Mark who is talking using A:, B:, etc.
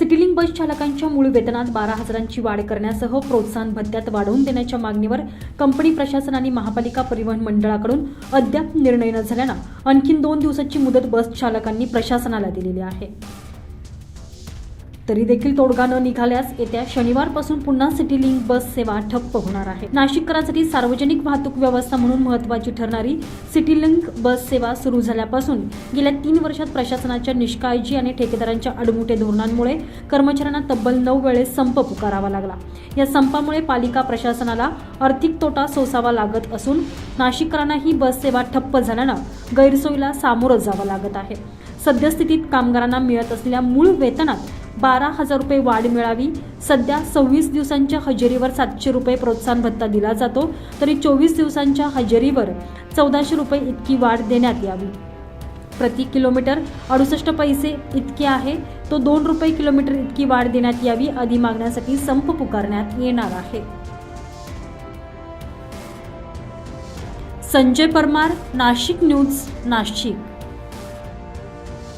A: सिटीलिंग बस चालकांच्या मूळ वेतनात बारा हजारांची वाढ करण्यासह प्रोत्साहन भत्त्यात वाढवून देण्याच्या मागणीवर कंपनी प्रशासन आणि महापालिका परिवहन मंडळाकडून अद्याप निर्णय न झाल्यानं आणखी दोन दिवसाची मुदत बस चालकांनी प्रशासनाला दिलेली आहे. तरी देखील तोडगा न निघाल्यास येत्या शनिवारपासून पुन्हा सिटी लिंक बस सेवा ठप्प होणार आहे. नाशिककरांसाठी सार्वजनिक वाहतूक व्यवस्था म्हणून महत्वाची ठरणारी सिटी लिंक बस सेवा सुरू झाल्यापासून गेल्या तीन वर्षात प्रशासनाच्या निष्काळजी आणि ठेकेदारांच्या अडमुटे धोरणांमुळे कर्मचाऱ्यांना तब्बल नऊ वेळेस संप पुकारावा लागला. या संपामुळे पालिका प्रशासनाला आर्थिक तोटा सोसावा लागत असून नाशिककरांना ही बस सेवा ठप्प झाल्यानं गैरसोयीला सामोरं जावं लागत आहे. सद्यस्थितीत कामगारांना मिळत असलेल्या मूळ वेतनात बारा हजार रुपये वाढ मिळावी. सध्या सव्वीस दिवसांच्या हजेरीवर सातशे रुपये प्रोत्साहन भत्ता दिला जातो. तरी चोवीस दिवसांच्या हजेरीवर चौदाशे रुपये इतकी वाढ देण्यात यावी. प्रति किलोमीटर अडुसष्ट पैसे इतके आहे. तो दोन रुपये किलोमीटर इतकी वाढ देण्यात यावी आदी मागण्यासाठी संप पुकारण्यात येणार आहे. संजय परमार नाशिक न्यूज नाशिक.